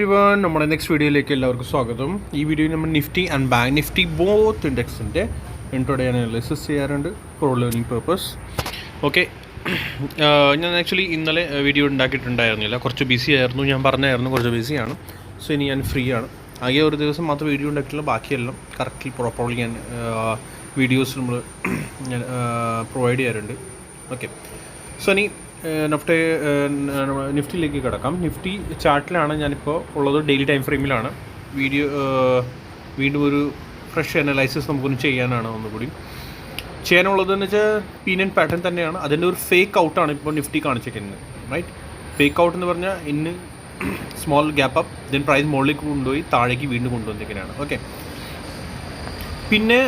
Everyone നമ്മുടെ next വീഡിയോയിലേക്ക് എല്ലാവർക്കും സ്വാഗതം. ഈ വീഡിയോയിൽ നമ്മൾ Nifty and bank Nifty both ഇൻഡെക്സിന്റെ intraday analysis ചെയ്യാറുണ്ട് ഫോർ ലേണിംഗ് പേർപ്പസ് ഓക്കെ ഞാൻ ആക്ച്വലി ഇന്നലെ വീഡിയോ ഉണ്ടാക്കിയിട്ടുണ്ടായിരുന്നില്ല. കുറച്ച് ബിസി ആയിരുന്നു. ഞാൻ പറഞ്ഞായിരുന്നു കുറച്ച് ബിസിയാണ് സോ ഇനി ഞാൻ ഫ്രീ ആണ്. ആകെ ഒരു ദിവസം മാത്രം വീഡിയോ ഉണ്ടാക്കിയില്ല ബാക്കിയെല്ലാം കറക്റ്റ്ലി പ്രോപ്പർലി ഞാൻ വീഡിയോസ് നമ്മൾ ഞാൻ പ്രൊവൈഡ് ചെയ്യാറുണ്ട്. ഓക്കെ സോ ഇനി നിഫ്റ്റി നിഫ്റ്റിയിലേക്ക് കിടക്കാം. നിഫ്റ്റി ചാർട്ടിലാണ് ഞാനിപ്പോൾ ഉള്ളത്. Daily time ഫ്രെയിമിലാണ്. വീഡിയോ വീണ്ടും ഒരു ഫ്രഷ് അനലൈസിസ് നമുക്കൊന്ന് ചെയ്യാനാണ് ഒന്നുകൂടി. ചെയ്യാനുള്ളതെന്ന് വെച്ചാൽ പീനിയൻ പാറ്റേൺ തന്നെയാണ്. അതിന്റെ ഒരു ഫേക്ക് ഔട്ടാണ് ഇപ്പോൾ നിഫ്റ്റി കാണിച്ചിരിക്കുന്നത്. റൈറ്റ്? ഫേക്ക് ഔട്ട് എന്ന് പറഞ്ഞാൽ ഇന്ന് small gap up then price മുകളിലേക്ക് കൊണ്ടുപോയി താഴേക്ക് വീണ്ടും കൊണ്ടുവന്നിരിക്കുന്നതാണ്. ഓക്കെ. പിന്നെ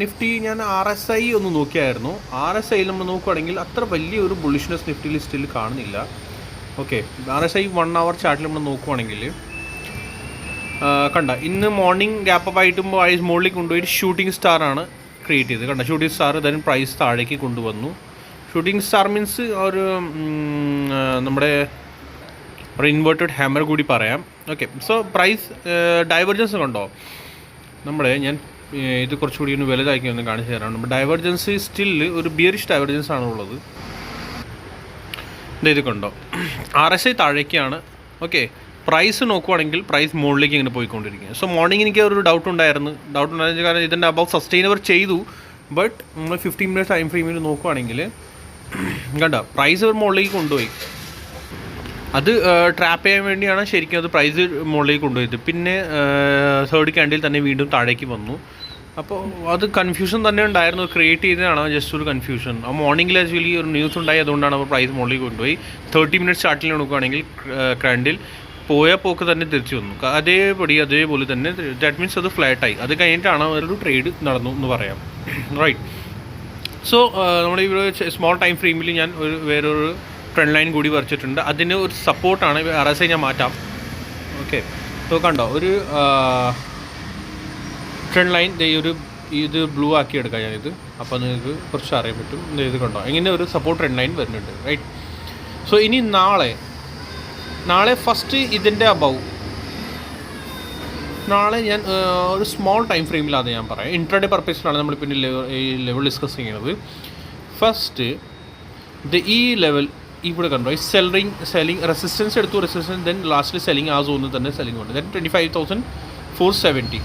നിഫ്റ്റി ഞാൻ ആർ എസ് ഐ ഒന്ന് നോക്കിയായിരുന്നു. ആർ എസ് ഐയിൽ നമ്മൾ നോക്കുകയാണെങ്കിൽ അത്ര വലിയ ഒരു ബുള്ളിഷ്നെസ് നിഫ്റ്റി ലിസ്റ്റിൽ കാണുന്നില്ല. Okay R S I one hour ചാർട്ടിൽ നമ്മൾ നോക്കുവാണെങ്കിൽ കണ്ട ഇന്ന് മോർണിംഗ് ഗ്യാപ്പ് അപ്പ് ഐസ് മുകളിൽ കൊണ്ടുപോയി ഷൂട്ടിംഗ് സ്റ്റാർ ആണ് ക്രിയേറ്റ് ചെയ്തത്. കണ്ട ഷൂട്ടിംഗ് സ്റ്റാർ ദെൻ പ്രൈസ് താഴേക്ക് കൊണ്ടുവന്നു. ഷൂട്ടിംഗ് സ്റ്റാർ മീൻസ് ഒരു നമ്മുടെ ഒരു ഇൻവേർട്ടഡ് ഹാമർ കൂടി പറയാം. ഓക്കെ സോ പ്രൈസ് ഡൈവർജൻസ് കണ്ടോ? നമ്മുടെ ഞാൻ ഇത് കുറച്ചുകൂടി ഒന്ന് വലുതാക്കി ഒന്ന് കാണിച്ചു തരാം. നമ്മുടെ ഡൈവർജൻസ് സ്റ്റിൽ ഒരു ബിയറിഷ് ഡൈവർജൻസ് ആണ് ഉള്ളത് ഇത് കണ്ടോ? ആർ എസ് ഐ താഴേക്കാണ്. ഓക്കെ പ്രൈസ് നോക്കുവാണെങ്കിൽ പ്രൈസ് മുകളിലേക്ക് ഇങ്ങനെ പോയിക്കൊണ്ടിരിക്കുക സോ മോർണിംഗ് എനിക്ക് ഒരു ഡൗട്ട് ഉണ്ടായിരുന്നു. ഡൗട്ട് ഉണ്ടായിരുന്നു കാരണം ഇതിന്റെ അബവ് സസ്റ്റൈനബർ ചെയ്തു. ബട്ട് നമ്മൾ ഫിഫ്റ്റീൻ മിനിറ്റ്സ് ടൈം ഫ്രെയിമിൽ നോക്കുവാണെങ്കിൽ കണ്ട പ്രൈസ് ഒരു മുകളിലേക്ക് കൊണ്ടുപോയി. അത് ട്രാപ്പ് ചെയ്യാൻ വേണ്ടിയാണ് ശരിക്കും അത് പ്രൈസ് മുകളിലേക്ക് കൊണ്ടുപോയത്. പിന്നെ തേർഡ് ക്യാൻഡിൽ തന്നെ വീണ്ടും താഴേക്ക് വന്നു. അപ്പോൾ അത് കൺഫ്യൂഷൻ തന്നെ ഉണ്ടായിരുന്നു. ക്രിയേറ്റ് ചെയ്തതാണ്. ജസ്റ്റ് ഒരു കൺഫ്യൂഷൻ ആ മോർണിംഗിൽ ആക്ച്വലി ഒരു ന്യൂസ് ഉണ്ടായി. അതുകൊണ്ടാണ് അവർ പ്രൈസ് മുകളിൽ കൊണ്ടുപോയി. തേർട്ടി മിനിറ്റ്സ് ചാർട്ടിൽ നോക്കുകയാണെങ്കിൽ ക്രാൻഡിൽ പോയ പോക്ക് തന്നെ തിരിച്ചു വന്നു. അതേപടി അതേപോലെ തന്നെ ദാറ്റ് മീൻസ് അത് ഫ്ലാറ്റായി അത് കഴിഞ്ഞിട്ടാണ് അവരൊരു ട്രേഡ് നടന്നു എന്ന് പറയാം. റൈറ്റ് സോ നമ്മുടെ ഈ സ്മോൾ ടൈം ഫ്രെയിമിൽ ഞാൻ ഒരു വേറൊരു ട്രെൻഡ് ലൈൻ കൂടി വരച്ചിട്ടുണ്ട്. അതിന് ഒരു സപ്പോർട്ടാണ് ആർ എസ് ഐ ഞാൻ മാറ്റാം. ഓക്കെ സോ കണ്ടോ ഒരു ട്രെൻഡ് ലൈൻ ദേ ഒരു ഇത് ബ്ലൂ ആക്കി എടുക്കാം ഞാനിത്. അപ്പോൾ നിങ്ങൾക്ക് കുറച്ച് അറിയാൻ പറ്റും. ഇത് കണ്ടോ? ഇങ്ങനെ ഒരു സപ്പോർട്ട് ട്രെൻഡ് ലൈൻ വരുന്നുണ്ട് റൈറ്റ് സോ ഇനി നാളെ നാളെ ഫസ്റ്റ് ഇതിന്റെ അബവ് നാളെ ഞാൻ ഒരു സ്മോൾ ടൈം ഫ്രെയിമിലാണ് ഞാൻ പറയാം. ഇൻട്രഡേ പർപ്പസിലാണ് നമ്മൾ പിന്നെ ഈ ലെവൽ ഡിസ്കസ് ചെയ്യുന്നത് ഫസ്റ്റ് ദ ഈ ലെവൽ ഇവിടെ കണ്ടോ? ഈ സെല്ലിങ് സെല്ലിങ് റെസിസ്റ്റൻസ് എടുത്തു റെസിസ്റ്റൻസ് ദെൻ ലാസ്റ്റിൽ സെല്ലിങ് ആ സോണിൽ തന്നെ സെല്ലിങ് ഉണ്ട് then twenty five thousand four seventy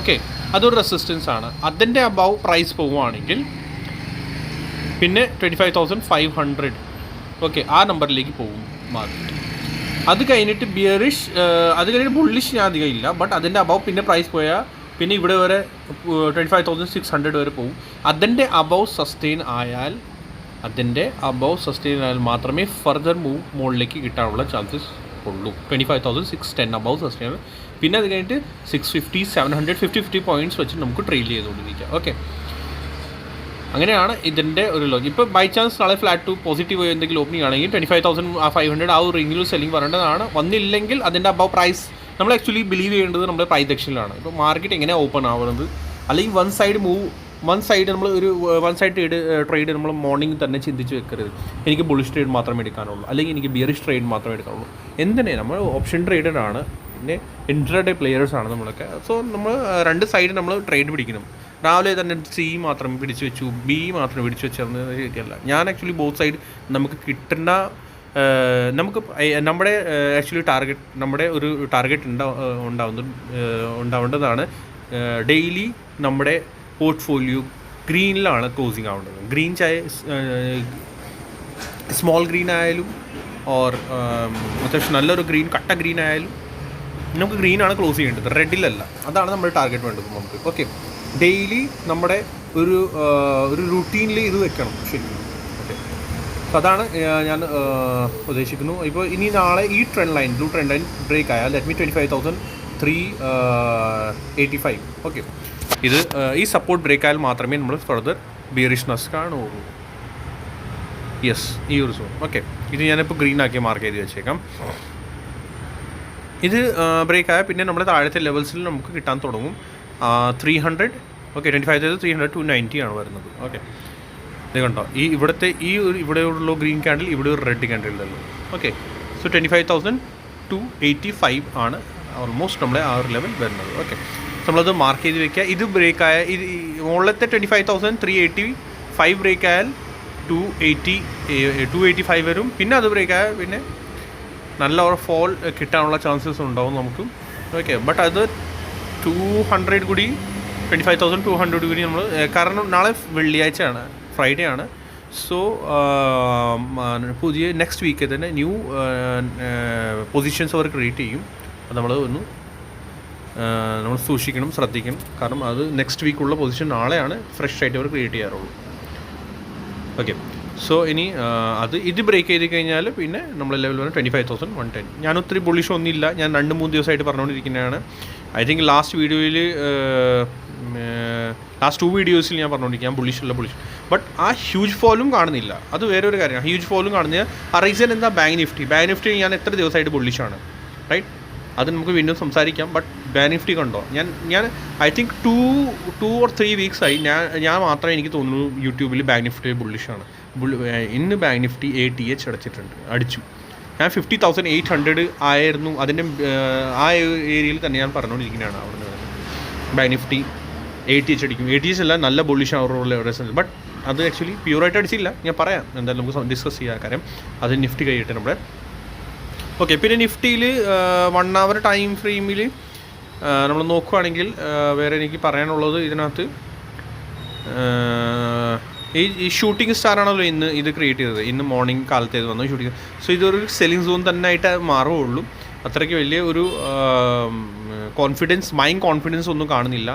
okay അതൊരു റെസിസ്റ്റൻസ് ആണ്. അതിന്റെ അബവ് പ്രൈസ് പോവുകയാണെങ്കിൽ പിന്നെ twenty five thousand five hundred okay ആ നമ്പറിലേക്ക് പോകും മാർക്കറ്റ് അത് കഴിഞ്ഞിട്ട് ബിയറിഷ് അത് കഴിഞ്ഞിട്ട് ബുള്ളിഷ് ഞാൻ അധികം ഇല്ല. ബട്ട് അതിന്റെ അബവ് പിന്നെ പ്രൈസ് പോയാൽ പിന്നെ ഇവിടെ വരെ twenty five thousand six hundred വരെ പോകും. അതിന്റെ അബവ് സസ്റ്റെയിൻ ആയാൽ അതിന്റെ അബവ് സസ്റ്റെയിൻ ആയാൽ മാത്രമേ ഫർദർ മൂവ് മുകളിലേക്ക് കിട്ടാനുള്ള ചാൻസസ് ഉള്ളൂ. Twenty five thousand six ten above sustain പിന്നെ അത് കഴിഞ്ഞിട്ട് six fifty seven hundred fifty fifty points വെച്ച് നമുക്ക് ട്രെയിൽ ചെയ്തുകൊണ്ടിരിക്കാം. ഓക്കെ അങ്ങനെയാണ് ഇതിന്റെ ഒരു ലോജി ഇപ്പോൾ ബൈ ചാൻസ് നാളെ ഫ്ലാറ്റ് ടു പോസിറ്റീവ് എന്തെങ്കിലും ഓപ്പണിംഗ് ആണെങ്കിൽ ട്വന്റി ഫൈവ് തൗസൻഡ് ആ ഫൈവ് ഹൺഡ്രഡ് ആ ഒരു റേഞ്ചിൽ സെല്ലിംഗ് വരേണ്ടതാണ്. വന്നില്ലെങ്കിൽ അതിന്റെ അബവ് പ്രൈസ് നമ്മൾ ആക്ച്വലി ബിലീവ് ചെയ്യേണ്ടത് നമ്മുടെ പ്രൈ സെക്ഷനിലാണ് ഇപ്പോൾ മാർക്കറ്റ് എങ്ങനെ ഓപ്പൺ ആവുന്നത്? അല്ലെങ്കിൽ one side move one side നമ്മൾ ഒരു വൺ സൈഡ് ട്രേഡ് ട്രേഡ് നമ്മൾ മോർണിംഗ് തന്നെ ചിന്തിച്ച് വെക്കരുത്. എനിക്ക് ബുളിഷ് ട്രേഡ് മാത്രമേ എടുക്കാനുള്ളൂ. അല്ലെങ്കിൽ എനിക്ക് ബിയറിഷ് ട്രേഡ് മാത്രമേ എടുക്കാനുള്ളൂ. എന്തിനെ? നമ്മൾ ഓപ്ഷൻ ട്രേഡർ ആണ്. പിന്നെ പ്ലെയേഴ്സ് ആണ് നമ്മളൊക്കെ. സോ നമ്മൾ രണ്ട് സൈഡ് നമ്മൾ ട്രേഡ് പിടിക്കണം. രാവിലെ തന്നെ സി മാത്രം പിടിച്ചു വെച്ചു ബി മാത്രം പിടിച്ചു വെച്ചിരുന്നത് ശരിയല്ല ഞാൻ ആക്ച്വലി ബോത്ത് സൈഡ് നമുക്ക് കിട്ടുന്ന നമുക്ക് നമ്മുടെ ആക്ച്വലി ടാർഗറ്റ് നമ്മുടെ ഒരു ടാർഗറ്റ് ഉണ്ടാ ഉണ്ടാവുന്നത് ഏഹ്, ഉണ്ടാവേണ്ടതാണ്. ഡെയിലി നമ്മുടെ പോർട്ട്ഫോളിയോ ഗ്രീനിലാണ് ക്ലോസിങ് ആവേണ്ടത്. ഗ്രീൻ ചായ സ്മോൾ ഗ്രീൻ ആയാലും ഓർ അത്യാവശ്യം നല്ലൊരു ഗ്രീൻ കട്ട ഗ്രീൻ ആയാലും നമുക്ക് ഗ്രീനാണ് ക്ലോസ് ചെയ്യേണ്ടത്. റെഡിലല്ല അതാണ് നമ്മുടെ ടാർഗറ്റ് വേണ്ടത് നമുക്ക്. ഓക്കെ ഡെയിലി നമ്മുടെ ഒരു ഒരു റുട്ടീനിൽ ഇത് വെക്കണം. ശരി ഓക്കെ അതാണ് ഞാൻ ഉദ്ദേശിക്കുന്നു. ഇപ്പോൾ ഇനി നാളെ ഈ trend line blue trend line break ആയാൽ let me twenty five thousand three eighty five okay ഇത് ഈ സപ്പോർട്ട് ബ്രേക്ക് ആയാൽ മാത്രമേ നമ്മൾ ഫർദർ ബിയറിഷ്നസ് കാണുകയുള്ളൂ. യെസ് ഈ ഒരു സോൺ ഓക്കെ ഇത് ഞാനിപ്പോൾ ഗ്രീൻ ആക്കി മാർക്ക് ചെയ്ത് വെച്ചേക്കാം. ഇത് ബ്രേക്ക് ആയാൽ പിന്നെ നമ്മൾ താഴത്തെ ലെവൽസിൽ നമുക്ക് കിട്ടാൻ തുടങ്ങും. Three hundred okay twenty five thousand three hundred two ninety ആണ് വരുന്നത്. ഓക്കെ ഇത് കണ്ടോ? ഈ ഇവിടുത്തെ ഈ ഒരു ഇവിടെയുള്ള ഗ്രീൻ ക്യാൻഡിൽ ഇവിടെ ഒരു റെഡ് ക്യാൻഡിൽ ഉണ്ടല്ലോ. Okay so twenty five thousand two eighty five ആണ് ഓൾമോസ്റ്റ് നമ്മളെ ആ ഒരു ലെവൽ വരുന്നത്. ഓക്കെ നമ്മളത് മാർക്ക് ചെയ്ത് വെക്കുക. ഇത് ബ്രേക്ക് ആയ ഇത് മുകളിലത്തെ twenty five thousand three eighty five break ആയാൽ two eighty two eighty five വരും. പിന്നെ അത് ബ്രേക്ക് ആയാൽ പിന്നെ നല്ല ഒരു ഫോൾ കിട്ടാനുള്ള ചാൻസസ് ഉണ്ടാവും നമുക്ക്. ഓക്കെ ബട്ട് അത് ടു ഹൺഡ്രഡ് കൂടി twenty five thousand two hundred കൂടി നമ്മൾ കാരണം നാളെ വെള്ളിയാഴ്ചയാണ് ഫ്രൈഡേ ആണ് സോ പുതിയ നെക്സ്റ്റ് വീക്ക് തന്നെ ന്യൂ പൊസിഷൻസ് അവർ ക്രിയേറ്റ് ചെയ്യും. അത് നമ്മൾ ഒന്ന് നമ്മൾ സൂക്ഷിക്കണം ശ്രദ്ധിക്കണം. കാരണം അത് നെക്സ്റ്റ് വീക്കുള്ള പൊസിഷൻ നാളെയാണ് ഫ്രഷ് ആയിട്ട് അവർ ക്രിയേറ്റ് ചെയ്യാറുള്ളൂ. ഓക്കെ സോ ഇനി അത് ഇത് ബ്രേക്ക് ചെയ്ത് കഴിഞ്ഞാൽ പിന്നെ നമ്മൾ ലെവൽ വന്ന് twenty five thousand one ten ഞാൻ ഒത്തിരി ബുള്ളിഷ് ഒന്നുമില്ല. ഞാൻ രണ്ട് മൂന്ന് ദിവസമായിട്ട് പറഞ്ഞുകൊണ്ടിരിക്കുന്നതാണ്. ഐ തിങ്ക് ലാസ്റ്റ് വീഡിയോയിൽ ലാസ്റ്റ് ടു വീഡിയോസിൽ ഞാൻ പറഞ്ഞുകൊണ്ടിരിക്കും. ഞാൻ ബുള്ളിഷ് ബട്ട് ആ ഹ്യൂജ് ഫോളും കാണുന്നില്ല. അത് വേറെ ഒരു കാര്യമാണ്. ഹ്യൂജ് ഫോളും കാണുന്നില്ല. ആ റീസൺ എന്താ? ബാങ്ക് നിഫ്റ്റി ബാങ്ക് നിഫ്റ്റി ഞാൻ എത്ര ദിവസമായിട്ട് ബുള്ളിഷാണ് റൈറ്റ് അത് നമുക്ക് വീണ്ടും സംസാരിക്കാം. ബട്ട് ബാങ്ക് നിഫ്റ്റി കണ്ടോ? ഞാൻ ഞാൻ I think two two or three വീക്സായി ഞാൻ ഞാൻ മാത്രമേ എനിക്ക് തോന്നുന്നു യൂട്യൂബിൽ ബാങ്ക് നിഫ്റ്റി ബുള്ളിഷാണ് ഇന്ന് bank Nifty A T H അടച്ചിട്ടുണ്ട്. അടിച്ചു. ഞാൻ ഫിഫ്റ്റി തൗസൻഡ് എയ്റ്റ് ഹൺഡ്രഡ് ആയിരുന്നു അതിന്റെ ആ ഏരിയയിൽ തന്നെ ഞാൻ പറഞ്ഞുകൊണ്ടിരിക്കുന്നതാണ് അവിടെ നിന്ന് bank Nifty A T H അടിക്കും. എ ടി എച്ച് അല്ല നല്ല ബുള്ളിഷ് അവറുള്ള റിസൾട്ട് ബട്ട് അത് ആക്ച്വലി പ്യൂറായിട്ട് അടിച്ചില്ല. ഞാൻ പറയാം. എന്തായാലും നമുക്ക് ഡിസ്കസ് ചെയ്യാം കാര്യം. അത് നിഫ്റ്റി കഴിയട്ടെ നമ്മുടെ. ഓക്കെ പിന്നെ നിഫ്റ്റിയിൽ വൺ അവർ ടൈം ഫ്രെയിമിൽ നമ്മൾ നോക്കുകയാണെങ്കിൽ വേറെ എനിക്ക് പറയാനുള്ളത് ഇതിനകത്ത് ഈ ഈ ഷൂട്ടിംഗ് സ്റ്റാർ ആണല്ലോ ഇന്ന് ഇത് ക്രിയേറ്റ് ചെയ്തത്. ഇന്ന് മോർണിംഗ് കാലത്ത് ഇത് വന്നു ഷൂട്ടിംഗ് സോ ഇതൊരു സെല്ലിംഗ് സോൺ തന്നെ ആയിട്ട് മാറുകയുള്ളൂ. അത്രയ്ക്ക് വലിയ ഒരു കോൺഫിഡൻസ് മൈൻഡ് കോൺഫിഡൻസ് ഒന്നും കാണുന്നില്ല.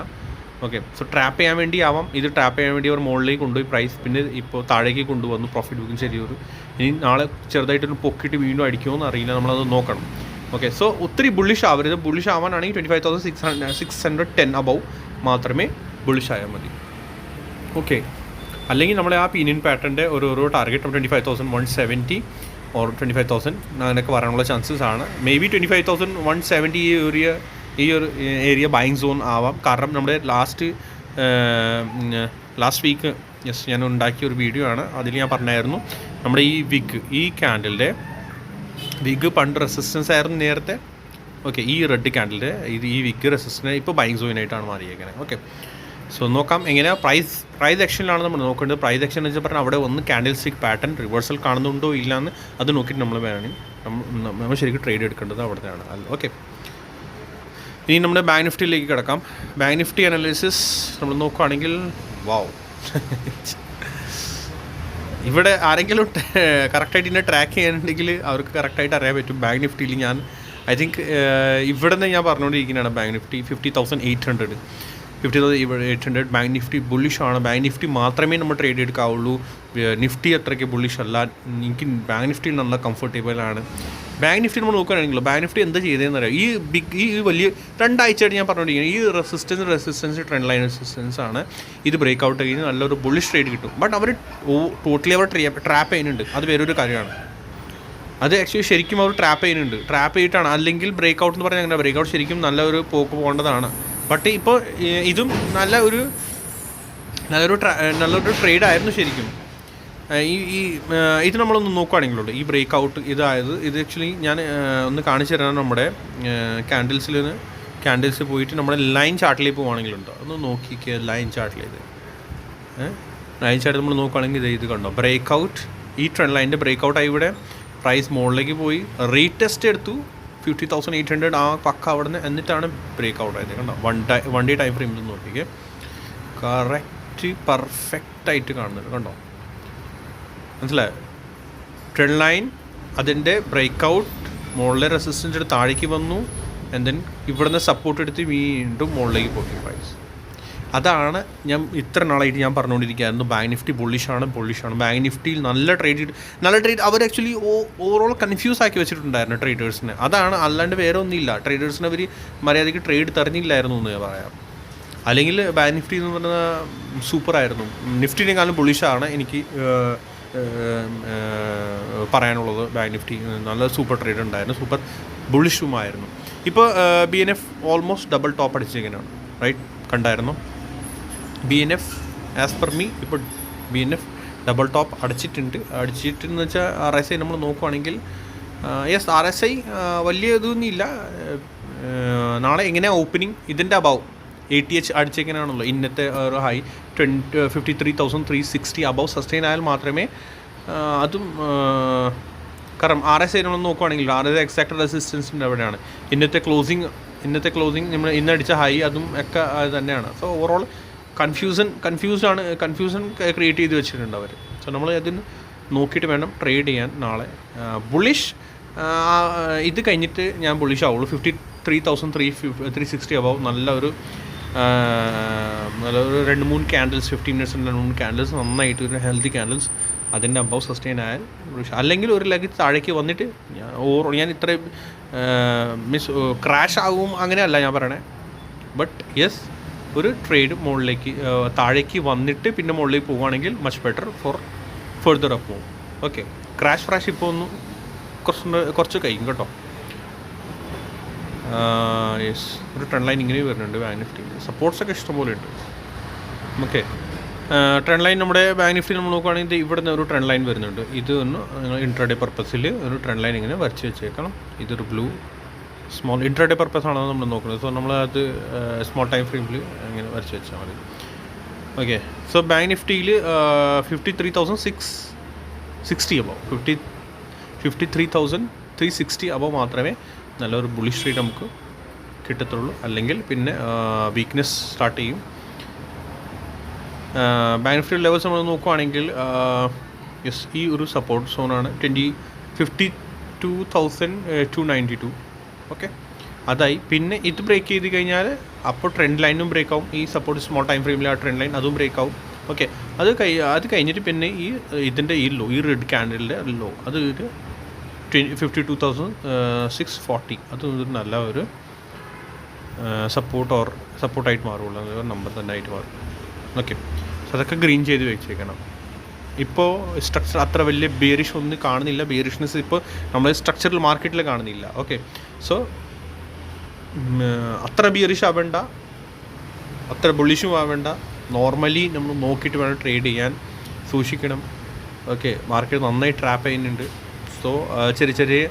ഓക്കെ സോ ട്രാപ്പ് ചെയ്യാൻ വേണ്ടി ആവാം ഇത് ട്രാപ്പ് ചെയ്യാൻ വേണ്ടി അവർ മുകളിലേക്ക് കൊണ്ടുപോയി പ്രൈസ് പിന്നെ ഇപ്പോൾ താഴേക്ക് കൊണ്ടുവന്നു പ്രോഫിറ്റ് ബുക്കിംഗ് ശരിയൊരു ഇനി നാളെ ചെറുതായിട്ടൊന്ന് പൊക്കിയിട്ട് വീണ്ടും അടിക്കുമോ എന്ന് അറിയില്ല. നമ്മളത് നോക്കണം. ഓക്കെ സോ ഒത്തിരി ബുള്ളിഷ് ആവരുത്. Bullish ആവാനാണെങ്കിൽ twenty five thousand six hundred six hundred ten above മാത്രമേ ബുള്ളിഷ് ആയാൽ മതി. ഓക്കെ അല്ലെങ്കിൽ നമ്മളെ ആ പീനിയൻ പാറ്റേണിന്റെ ഒരു ഒരു target twenty five thousand one seventy or twenty five thousand അങ്ങനെയൊക്കെ വരാനുള്ള ചാൻസസ് ആണ്. Maybe twenty five thousand one seventy ഈ ഏരിയ ഈ ഒരു ഏരിയ ബൈങ് സോൺ ആവാം. കാരണം നമ്മുടെ ലാസ്റ്റ് ലാസ്റ്റ് വീക്ക് യെസ് ഞാൻ ഉണ്ടാക്കിയ ഒരു വീഡിയോ ആണ്. അതിൽ ഞാൻ പറഞ്ഞായിരുന്നു നമ്മുടെ ഈ വിഗ് ഈ ക്യാൻഡിലിന്റെ വിഗ് പണ്ട് റെസിസ്റ്റൻസ് ആയിരുന്നു നേരത്തെ. ഓക്കെ ഈ റെഡ് ക്യാൻഡിലിന്റെ ഇത് ഈ വിഗ് റെസിസ്റ്റൻസ് ഇപ്പോൾ ബൈങ് സോയിനായിട്ടാണ് മാറിയേക്കുന്നത് ഓക്കെ സോ നോക്കാം. എങ്ങനെയാണ് പ്രൈസ് പ്രൈസ് ആക്ഷനിലാണ് നമ്മൾ നോക്കേണ്ടത് പ്രൈസ് ആക്ഷൻ എന്ന് പറഞ്ഞാൽ അവിടെ ഒന്ന് ക്യാൻഡിൽ സ്റ്റിക് പാറ്റേൺ റിവേഴ്സൽ കാണുന്നുണ്ടോ ഇല്ല എന്ന് അത് നോക്കിയിട്ട് നമ്മൾ വേണമെങ്കിൽ നമ്മൾ ശരിക്കും ട്രേഡ് എടുക്കേണ്ടത് അവിടുത്തെയാണ് അല്ല ഓക്കെ ഇനി നമ്മുടെ ബാങ്ക് നിഫ്റ്റിയിലേക്ക് കിടക്കാം. ബാങ്ക് നിഫ്റ്റി അനാലിസിസ് നമ്മൾ നോക്കുകയാണെങ്കിൽ വാവ് ഇവിടെ ആരെങ്കിലും കറക്റ്റായിട്ട് ഇതിനെ ട്രാക്ക് ചെയ്യാനുണ്ടെങ്കിൽ അവർക്ക് കറക്റ്റായിട്ട് അറിയാൻ പറ്റും. ബാങ്ക് നിഫ്റ്റിയിൽ ഞാൻ ഐ തിങ്ക് ഇവിടെ നിന്ന് ഞാൻ പറഞ്ഞുകൊണ്ടിരിക്കുന്നതാണ് bank Nifty fifty thousand eight hundred fifty thousand eight hundred bank Nifty bullish ആണ്. ബാങ്ക് നിഫ്റ്റി മാത്രമേ നമ്മൾ ട്രേഡ് എടുക്കാവുള്ളൂ. നിഫ്റ്റി അത്രയ്ക്ക് ബുള്ളിഷ് അല്ല. എനിക്ക് ബാങ്ക് നിഫ്റ്റി നല്ല കംഫർട്ടബിൾ ആണ്. ബാങ്ക് നിഫ്റ്റി നമ്മൾ നോക്കുകയാണെങ്കിലോ ബാങ്ക് നിഫ്റ്റി എന്താ ചെയ്തതെന്ന് അറിയാം? ഈ ബിഗ് ഈ വലിയ രണ്ടാഴ്ചയായിട്ട് ഞാൻ പറഞ്ഞുകൊണ്ടിരിക്കുന്നത് ഈ resistance resistance trend line resistance ആണ്. ഇത് ബ്രേക്ക് ഔട്ട് കഴിഞ്ഞ് നല്ലൊരു ബുള്ളിഷ് ട്രേഡ് കിട്ടും. ബട്ട് അവർ ടോട്ടലി അവർ ട്രാപ്പ് ചെയ്യുന്നുണ്ട്. അത് വേറൊരു കാര്യമാണ്. അത് ആക്ച്വലി ശരിക്കും അവർ ട്രാപ്പ് ചെയ്യുന്നുണ്ട്. ട്രാപ്പ് ചെയ്തിട്ടാണ്. അല്ലെങ്കിൽ ബ്രേക്ക് ഔട്ട് എന്ന് പറഞ്ഞാൽ അങ്ങനെ. ബ്രേക്ക് ഔട്ട് ശരിക്കും നല്ലൊരു പോക്ക് പോകേണ്ടതാണ്. ബട്ട് ഇപ്പോൾ ഇതും നല്ല ഒരു നല്ലൊരു നല്ലൊരു ട്രേഡ് ആയിരുന്നു ശരിക്കും. ഈ ഈ ഇത് നമ്മളൊന്ന് നോക്കുകയാണെങ്കിലുണ്ട് ഈ ബ്രേക്ക് ഔട്ട് ഇതായത് ഇത് ആക്ച്വലി ഞാൻ ഒന്ന് കാണിച്ചു തരാൻ നമ്മുടെ ക്യാൻഡിൽസിൽ നിന്ന് ക്യാൻഡിൽസ് പോയിട്ട് നമ്മുടെ ലൈൻ ചാർട്ടിലേക്ക് പോവുകയാണെങ്കിലുണ്ടോ ഒന്ന് നോക്കിക്കുക ലൈൻ ചാർട്ടിലേത് ലൈൻ ചാർട്ട് നമ്മൾ നോക്കുകയാണെങ്കിൽ ഇത് ഇത് കണ്ടോ? ബ്രേക്ക് ഔട്ട് ഈ ട്രെൻഡ് ലൈന്റെ ബ്രേക്ക് ഔട്ടായി ഇവിടെ. പ്രൈസ് മുകളിലേക്ക് പോയി. റീടെസ്റ്റ് എടുത്തു. ഫിഫ്റ്റി തൗസൻഡ് എയ്റ്റ് ഹൺഡ്രഡ് ആ പക്ക അവിടെ നിന്ന് എന്നിട്ടാണ് ബ്രേക്ക് ഔട്ട് ആയത്. കണ്ടോ? One tie one day time ഫ്രെയിമിൽ നോക്കിക്കേ. കറക്റ്റ് പെർഫെക്റ്റ് ആയിട്ട് കാണുന്നുണ്ട് കണ്ടോ? മനസ്സിലായോ? ട്രെൻഡ് ലൈൻ അതിന്റെ ബ്രേക്ക് ഔട്ട് മുകളിലെ റെസിസ്റ്റൻസ് താഴേക്ക് വന്നു ആൻഡ് ദെൻ ഇവിടുന്ന് സപ്പോർട്ട് എടുത്ത് വീണ്ടും മുകളിലേക്ക് പോയി. പ്രൈസ് അതാണ് ഞാൻ ഇത്ര നാളായിട്ട് ഞാൻ പറഞ്ഞുകൊണ്ടിരിക്കുകയായിരുന്നു ബാങ്ക് നിഫ്റ്റി ബുള്ളിഷാണ് ബുള്ളിഷാണ് ബാങ്ക് നിഫ്റ്റിയിൽ നല്ല ട്രേഡ് നല്ല ട്രേഡ് അവർ ആക്ച്വലി ഓവറോൾ കൺഫ്യൂസ് ആക്കി വെച്ചിട്ടുണ്ടായിരുന്നു ട്രേഡേഴ്സിനെ അതാണ് അല്ലാണ്ട് വേറെ ഒന്നുമില്ല. ട്രേഡേഴ്സിനെ അവർ മര്യാദയ്ക്ക് ട്രേഡ് തരഞ്ഞില്ലായിരുന്നു എന്ന് ഞാൻ പറയാം. അല്ലെങ്കിൽ ബാങ്ക് നിഫ്റ്റി എന്ന് പറഞ്ഞാൽ സൂപ്പറായിരുന്നു നിഫ്റ്റിനേക്കാളും ബുള്ളിഷാണ് എനിക്ക് പറയാനുള്ളത് ബാങ്ക് നിഫ്റ്റി നല്ല സൂപ്പർ ട്രേഡ് ഉണ്ടായിരുന്നു സൂപ്പർ ബുള്ളിഷുമായിരുന്നു ഇപ്പോൾ B N F almost double top അടിച്ചിരിക്കുന്നതാണ് right കണ്ടായിരുന്നു? B N F as per me ഇപ്പോൾ B N F double top അടിച്ചിട്ടുണ്ട്. അടിച്ചിട്ടെന്ന് വെച്ചാൽ ആർ എസ് ഐ നമ്മൾ നോക്കുവാണെങ്കിൽ യെസ് ആർ എസ് ഐ വലിയ ഇതൊന്നുമില്ല നാളെ എങ്ങനെയാണ് ഓപ്പനിങ് ഇതിന്റെ അബവ് എ ടി എച്ച് അടിച്ചേക്കാനാണല്ലോ ഇന്നത്തെ ഒരു high twenty fifty three thousand three sixty above sustain ആയാൽ മാത്രമേ അതും കാരണം ആർ എസ് ഐ നമ്മൾ നോക്കുവാണെങ്കിൽ ആർ എസ് ഐ എക്സാക്ട് റെസിസ്റ്റൻസിന്റെ അവിടെയാണ്. ഇന്നത്തെ ക്ലോസിങ് ഇന്നത്തെ ക്ലോസിങ് നമ്മൾ ഇന്നടിച്ച ഹൈ അതും ഒക്കെ തന്നെയാണ്. സോ ഓവറോൾ കൺഫ്യൂസൺ കൺഫ്യൂസാണ് കൺഫ്യൂഷൻ ക്രിയേറ്റ് ചെയ്ത് വെച്ചിട്ടുണ്ട് അവർ സോ നമ്മൾ അതിന് നോക്കിയിട്ട് വേണം ട്രേഡ് ചെയ്യാൻ നാളെ. ബുള്ളിഷ് ഇത് കഴിഞ്ഞിട്ട് ഞാൻ ബുള്ളിഷ് ആവുള്ളൂ. Fifty three thousand three three sixty above നല്ല ഒരു നല്ല ഒരു രണ്ട് മൂന്ന് ക്യാൻഡിൽസ് ഫിഫ്റ്റീൻ മിനിറ്റ്സ് രണ്ട് മൂന്ന് ക്യാൻഡിൽസ് നന്നായിട്ട് ഒരു ഹെൽത്തി ക്യാൻഡിൽസ് അതിന്റെ അബവ് സസ്റ്റെയിൻ ആയാൽ ബുളിഷ് അല്ലെങ്കിൽ ഒരു ലെഗ് താഴേക്ക് വന്നിട്ട് ഞാൻ ഓവർ ഞാൻ ഇത്രയും മീൻസ് ക്രാഷ് ആകും അങ്ങനെയല്ല ഞാൻ പറയണേ. ബട്ട് യെസ് ഒരു ട്രേഡ് മുകളിലേക്ക് താഴേക്ക് വന്നിട്ട് പിന്നെ മുകളിലേക്ക് പോവുകയാണെങ്കിൽ much better for further up പോവും ഓക്കെ ക്രാഷ് ഫ്രാഷ് ഇപ്പോൾ ഒന്ന് കുറച്ച് കുറച്ച് കഴിയും കേട്ടോ. യെസ് ഒരു ട്രെൻഡ് ലൈൻ ഇങ്ങനെ വരുന്നുണ്ട് ബാങ്ക് നിഫ്റ്റി സപ്പോർട്ട്സ് ഒക്കെ ഇഷ്ടംപോലെ ഉണ്ട്. ഓക്കെ ട്രെൻഡ് ലൈൻ നമ്മുടെ ബാങ്ക് നിഫ്റ്റി നമ്മൾ നോക്കുകയാണെങ്കിൽ ഇവിടെ നിന്ന് ഒരു ട്രെൻഡ് ലൈൻ വരുന്നുണ്ട്. ഇത് ഒന്ന് നിങ്ങൾ ഇൻട്രാഡേ പർപ്പസിൽ ഒരു ട്രെൻഡ് ലൈൻ ഇങ്ങനെ വരച്ച് വെച്ചേക്കണം. ഇതൊരു ബ്ലൂ സ്മോൾ ഇൻട്രാഡേ പർപ്പസ് ആണോ നമ്മൾ നോക്കുന്നത്. സോ നമ്മൾ അത് സ്മോൾ ടൈം ഫ്രെയിമിൽ ഇങ്ങനെ വരച്ച് വെച്ചാൽ മതി. Okay so bank നിഫ്റ്റിയിൽ fifty three thousand six sixty above fifty fifty three thousand three sixty above മാത്രമേ നല്ലൊരു ബുളിഷ് റേറ്റ് നമുക്ക് കിട്ടത്തുള്ളൂ. അല്ലെങ്കിൽ പിന്നെ വീക്ക്നെസ് സ്റ്റാർട്ട് ചെയ്യും. ബാങ്ക് നിഫ്റ്റി ലെവൽസ് നമ്മൾ നോക്കുവാണെങ്കിൽ യെസ് ഈ ഒരു support സോണാണ് twenty fifty two thousand two ninety two okay അതായി. പിന്നെ ഇത് ബ്രേക്ക് ചെയ്ത് കഴിഞ്ഞാൽ അപ്പോൾ ട്രെൻഡ് ലൈനും ബ്രേക്ക് ആവും. ഈ സപ്പോർട്ട് സ്മോൾ ടൈം ഫ്രെയിമിൽ ആ ട്രെൻഡ് ലൈൻ അതും ബ്രേക്ക് ആവും. ഓക്കെ അത് കഴി അത് കഴിഞ്ഞിട്ട് പിന്നെ ഈ ഇതിന്റെ ഈ ലോ ഈ റെഡ് ക്യാൻഡലിന്റെ ലോ അത് ഒരു twenty fifty two thousand six forty അത് ഒരു നല്ല ഒരു സപ്പോർട്ട് ഓർ സപ്പോർട്ടായിട്ട് മാറുള്ളൂ. നമ്പർ തന്നെ ആയിട്ട് മാറും. ഓക്കെ അതൊക്കെ ഗ്രീൻ ചെയ്ത് വെച്ചേക്കണം. ഇപ്പോൾ സ്ട്രക്ചർ അത്ര വലിയ ബിയറിഷ് ഒന്നും കാണുന്നില്ല. ബിയറിഷ്നെസ് ഇപ്പോൾ നമ്മൾ സ്ട്രക്ചറൽ മാർക്കറ്റിൽ കാണുന്നില്ല. ഓക്കെ സോ അത്ര ബിയറിഷ് ആവേണ്ട. അത്ര ബുള്ളിഷും ആവേണ്ട. നോർമലി നമ്മൾ നോക്കിയിട്ട് വേണം ട്രേഡ് ചെയ്യാൻ. സൂക്ഷിക്കണം. ഓക്കെ മാർക്കറ്റ് നന്നായി ട്രാപ്പ് ചെയ്യുന്നുണ്ട്. സോ ചെറിയ ചെറിയ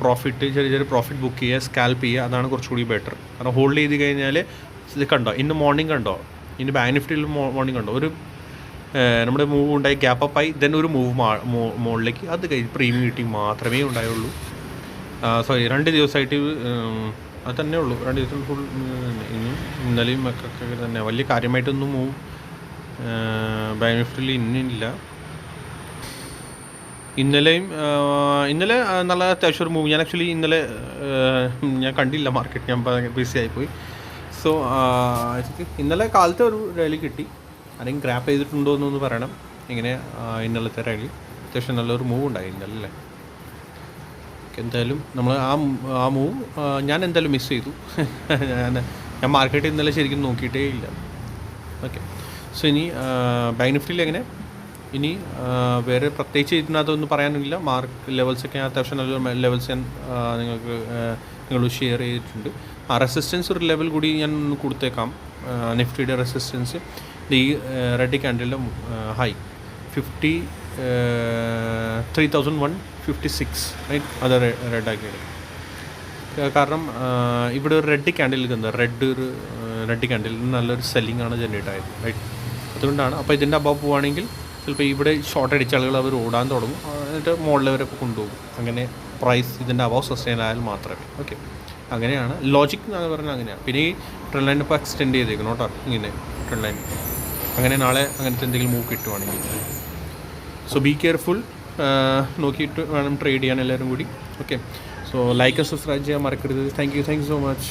പ്രോഫിറ്റ് ചെറിയ ചെറിയ പ്രോഫിറ്റ് ബുക്ക് ചെയ്യുക സ്കാൽപ്പ് ചെയ്യുക അതാണ് കുറച്ചുകൂടി ബെറ്റർ കാരണം ഹോൾഡ് ചെയ്ത് കഴിഞ്ഞാൽ ഇത് കണ്ടോ? ഇന്ന് മോർണിംഗ് കണ്ടോ? ഇന്ന് ബാങ്ക് നിഫ്റ്റിയിൽ മോർണിംഗ് കണ്ടോ? ഒരു നമ്മുടെ മൂവ് ഉണ്ടായി ഗ്യാപ്പ് അപ്പ് ആയി ദെൻ ഒരു മൂവ് മുകളിലേക്ക് അത് കഴിഞ്ഞ് പ്രീമിയം കിട്ടി മാത്രമേ ഉണ്ടായുള്ളൂ. സോറി രണ്ട് ദിവസമായിട്ട് അത് തന്നെ ഉള്ളൂ. രണ്ട് ദിവസം ഫുൾ ഇന്നും ഇന്നലെയും ഒക്കെ തന്നെ. വലിയ കാര്യമായിട്ടൊന്നും മൂവ് ബാങ്ക് നിഫ്റ്റിയിൽ ഇന്നില്ല. ഇന്നലെയും ഇന്നലെ നല്ല അത്യാവശ്യം ഒരു മൂവ് ഞാൻ ആക്ച്വലി ഇന്നലെ ഞാൻ കണ്ടില്ല മാർക്കറ്റ് ഞാൻ ബിസി ആയിപ്പോയി. സോ ഇന്നലെ കാലത്തെ ഒരു റാലി കിട്ടി. ആരെങ്കിലും ഗ്രാപ്പ് ചെയ്തിട്ടുണ്ടോ എന്നൊന്ന് പറയണം. ഇങ്ങനെ ഇന്നലത്തെ റാലി അത്യാവശ്യം നല്ലൊരു മൂവ് ഉണ്ടായി ഇന്നലെ അല്ലേ? എന്തായാലും നമ്മൾ ആ ആ മൂവ് ഞാൻ എന്തായാലും മിസ് ചെയ്തു. ഞാൻ ഞാൻ മാർക്കറ്റ് ഇന്നലെ ശരിക്കും നോക്കിയിട്ടേ ഇല്ല. ഓക്കെ. സോ ഇനി ബാങ്ക് നിഫ്റ്റിയിൽ എങ്ങനെ? ഇനി വേറെ പ്രത്യേകിച്ച് ഇതിനകത്തൊന്നും പറയാനില്ല. മാർക്ക് ലെവൽസൊക്കെ അത്യാവശ്യം നല്ല ലെവൽസ് ഞാൻ നിങ്ങൾക്ക് നിങ്ങൾ ഷെയർ ചെയ്തിട്ടുണ്ട്. ആ റെസിസ്റ്റൻസ് ഒരു ലെവൽ കൂടി ഞാൻ കൊടുത്തേക്കാം. നിഫ്റ്റിയുടെ resistance ക്യാൻഡലിന്റെ high fifty three thousand one fifty six right അത് റെഡ് എടുക്കും കാരണം ഇവിടെ ഒരു റെഡ് ക്യാൻഡിൽ നിൽക്കുന്നത് റെഡ് ഒരു റെഡ് ക്യാൻഡിൽ നല്ലൊരു സെല്ലിംഗ് ആണ് ജനറേറ്റ് ആയത് റൈറ്റ് അതുകൊണ്ടാണ് അപ്പോൾ ഇതിന്റെ അബവ് പോവുകയാണെങ്കിൽ ചിലപ്പോൾ ഇവിടെ ഷോർട്ട് അടിച്ച ആളുകൾ അവർ ഓടാൻ തുടങ്ങും. എന്നിട്ട് മുകളിൽ വരെ കൊണ്ടുപോകും. അങ്ങനെ പ്രൈസ് ഇതിന്റെ അബവ് സസ്റ്റൈൻ ആയാൽ മാത്രമേ. ഓക്കെ അങ്ങനെയാണ്. ലോജിക് എന്ന് പറഞ്ഞാൽ അങ്ങനെയാണ്. പിന്നെ ഈ ട്രെൻഡ് ലൈൻ ഇപ്പോൾ എക്സ്റ്റെൻഡ് ചെയ്തേക്കണം കേട്ടോ ഇങ്ങനെ ട്രെൻഡ് ലൈൻ അങ്ങനെ നാളെ അങ്ങനത്തെ എന്തെങ്കിലും മൂവ് കിട്ടുവാണെങ്കിൽ. സോ ബി കെയർഫുൾ നോക്കിയിട്ട് വേണം ട്രേഡ് ചെയ്യാൻ എല്ലാവരും കൂടി. ഓക്കെ സോ ലൈക്ക് സബ്സ്ക്രൈബ് ചെയ്യാൻ മറക്കരുത്. Thank you thank you so much